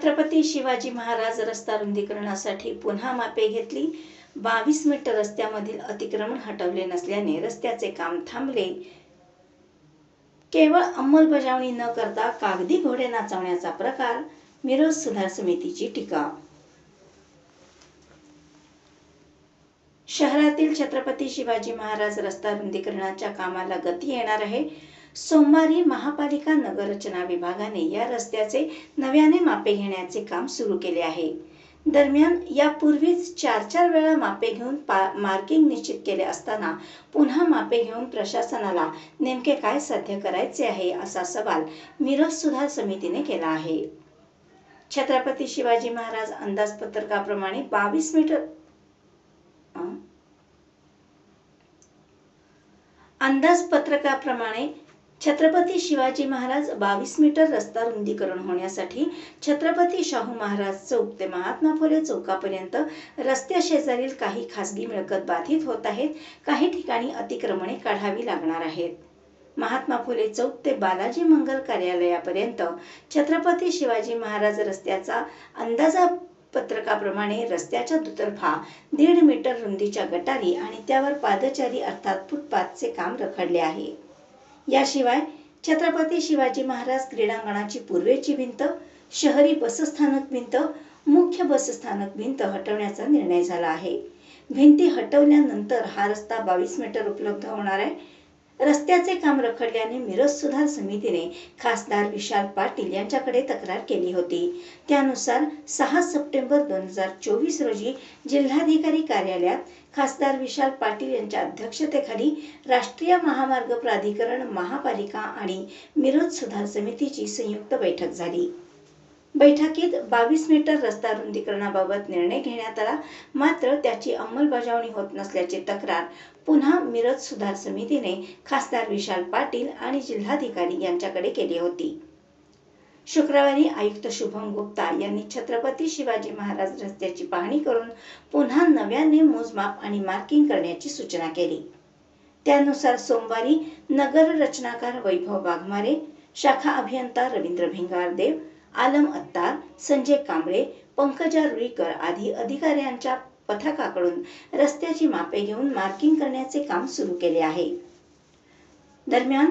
छत्रपती शिवाजी महाराज रस्ता रुंदीकरणासाठी पुन्हा मापे घेतली. बावीस मीटर रस्त्यामधील अतिक्रमण हटवले नसल्याने रस्त्याचे काम थांबले. केवळ अंमलबजावणी न करता कागदी घोडे नाचवण्याचा प्रकार मिरज सुधार समितीची टीका. शहरातील छत्रपती शिवाजी महाराज रस्ता रुंदीकरणाच्या कामाला गती येणार आहे. सोमवारी महापालिका नगररचना विभागाने या रस्त्याचे नव्याने मापे घेण्याचे काम सुरू केले आहे. दरम्यान यापूर्वीच चार चार वेळा मापे घेऊन पा- मार्किंग निश्चित केले असताना पुन्हा मापे घेऊन प्रशासनाला नेमके काय साध्य करायचे आहे असा सवाल मिरज सुधार समितीने केला आहे. छत्रपती शिवाजी महाराज अंदाजपत्रकाप्रमाणे बावीस मीटर अंदाजपत्रकाप्रमाणे छत्रपती शिवाजी महाराज बावीस मीटर रस्ता रुंदीकरण होण्यासाठी छत्रपती शाहू महाराज चौक ते महात्मा फुले चौकापर्यंत रस्त्या शेजारील काही खासगी मिळकत बाधित होत आहेत. काही ठिकाणी अतिक्रमणे काढावी लागणार आहेत. महात्मा फुले चौक ते बालाजी मंगल कार्यालयापर्यंत छत्रपती शिवाजी महाराज रस्त्याचा अंदाजा पत्रकाप्रमाणे रस्त्याच्या दुतर्फा दीड मीटर रुंदीच्या गटारी आणि त्यावर पादचारी अर्थात फुटपाथचे काम रखडले आहे. याशिवाय छत्रपती शिवाजी महाराज क्रीडांगणाची पूर्वेची भिंत शहरी बसस्थानक भिंत मुख्य बसस्थानक भिंत हटवण्याचा निर्णय झाला आहे. भिंती हटवल्यानंतर हा रस्ता बावीस मीटर उपलब्ध होणार आहे. रस्त्याचे काम रखडल्याने मिरज सुधार समितीने खासदार विशाल पाटील यांच्याकडे तक्रार केली होती. त्यानुसार सहा सप्टेंबर दोन हजार चोवीस रोजी जिल्हाधिकारी कार्यालयात खासदार विशाल पाटील यांच्या अध्यक्षतेखाली राष्ट्रीय महामार्ग प्राधिकरण महापालिका आणि मिरज सुधार समितीची संयुक्त बैठक झाली. बैठकीत बावीस मीटर रस्ता रुंदीकरणाबाबत निर्णय घेण्यात आला. मात्र त्याची अंमलबजावणी होत नसल्याची तक्रार पुन्हा मिरज सुधार समितीने खासदार विशाल पाटील आणि जिल्हाधिकारी यांच्याकडे केली होती. शुक्रवारी आयुक्त शुभम गुप्ता यांनी छत्रपती शिवाजी महाराज रस्त्याची पाहणी करून पुन्हा नव्याने मोजमाप आणि मार्किंग करण्याची सूचना केली. त्यानुसार सोमवारी नगर रचनाकार वैभव वाघमारे शाखा अभियंता रवींद्र भिंगारदेव आलम अत्तार संजय कांबळे पंकजा रुईकर आदी अधिकाऱ्यांच्या पथकाकडून रस्त्याची मापे घेऊन मार्किंग करण्याचे काम सुरू केले आहे. दरम्यान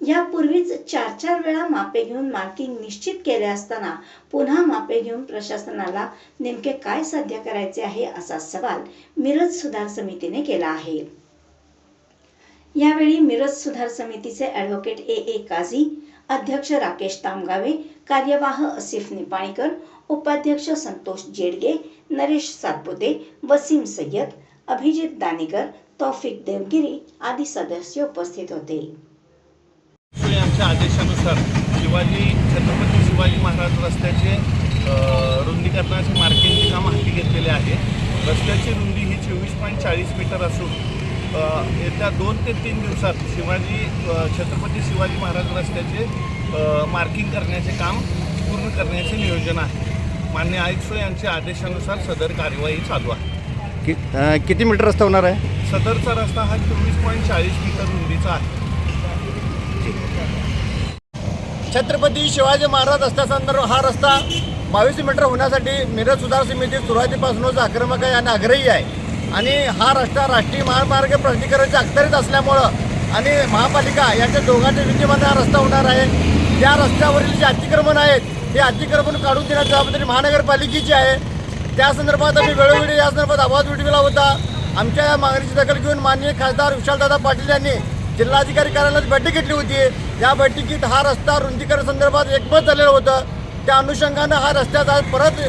यापूर्वीच चार चार वेळा मापे घेऊन मार्किंग निश्चित केले असताना पुन्हा मापे घेऊन प्रशासनाला नेमके काय साध्य करायचे आहे असा सवाल मिरज सुधार समितीने केला आहे. यावेळी मिरज सुधार समितीचे ॲडव्होकेट ए ए काझी अध्यक्ष राकेश तामगावे कार्यवाह असिफ निपाणीकर उपाध्यक्ष संतोष जेडगे नरेश सातपुते वसीम सय्यद अभिजित दानेकर तौफिक देवगिरी आदी सदस्य उपस्थित होते. आमच्या आदेशानुसार शिवाजी छत्रपती शिवाजी महाराज रस्त्याचे रुंदीकरणाचे मार्किंगचे काम हाती घेतलेले आहे. रस्त्याची रुंदी ही चोवीस पॉईंट चाळीस मीटर असून येत्या दोन ते तीन दिवसात शिवाजी छत्रपती शिवाजी महाराज रस्त्याचे मार्किंग करण्याचे काम पूर्ण करण्याचे नियोजन आहे. मान्य आयुक्त यांच्या आदेशानुसार सदर कार्यवाही चालू आहे. कि अं, किती मीटर रस्ता होणार आहे? सदरचा रस्ता हा चोवीस पॉईंट चाळीस मीटर रुंदीचा आहे. छत्रपती शिवाजी महाराज रस्त्यासंदर्भ हा रस्ता बावीस मीटर होण्यासाठी मिरज सुधार समिती सुरुवातीपासूनच आक्रमक आहे आणि आग्रही आहे. आणि हा रस्ता राष्ट्रीय महामार्ग प्राधिकरणाच्या अखत्यारीत असल्यामुळं आणि महापालिका यांच्या दोघांच्या विद्यमान हा रस्ता होणार आहे. त्या रस्त्यावरील जे अतिक्रमण आहेत हे अतिक्रमण काढून देण्याची जबाबदारी महानगरपालिकेची आहे. त्या संदर्भात आम्ही वेळोवेळी या संदर्भात आवाज उठविला होता. आमच्या या मागणीची दखल घेऊन माननीय खासदार विशालदादा पाटील यांनी जिल्हाधिकारी कार्यालयात बैठक घेतली होती. या बैठकीत हा रस्ता रुंदीकरण संदर्भात एकमत झालेलं होतं. त्या अनुषंगानं हा रस्त्यात आज परत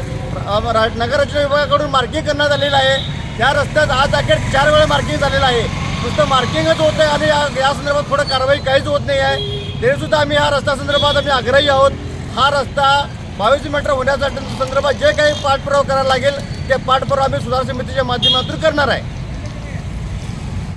नगररचना विभागाकडून मार्किंग करण्यात आलेलं आहे. या रस्त्यात आज अखेर चार वेळा मार्किंग झालेलं आहे. नुसतं मार्किंगच होत आहे आणि या या संदर्भात पुढे कारवाई काहीच होत नाही आहे. तरीसुद्धा आम्ही हा रस्त्या संदर्भात आम्ही आग्रही आहोत. हा रस्ता बावीस मीटर होण्यासाठी संदर्भात जे काही पाठपुरावा करायला लागेल ते पाठपुरावा आम्ही सुधार समितीच्या माध्यमातून करणार आहे.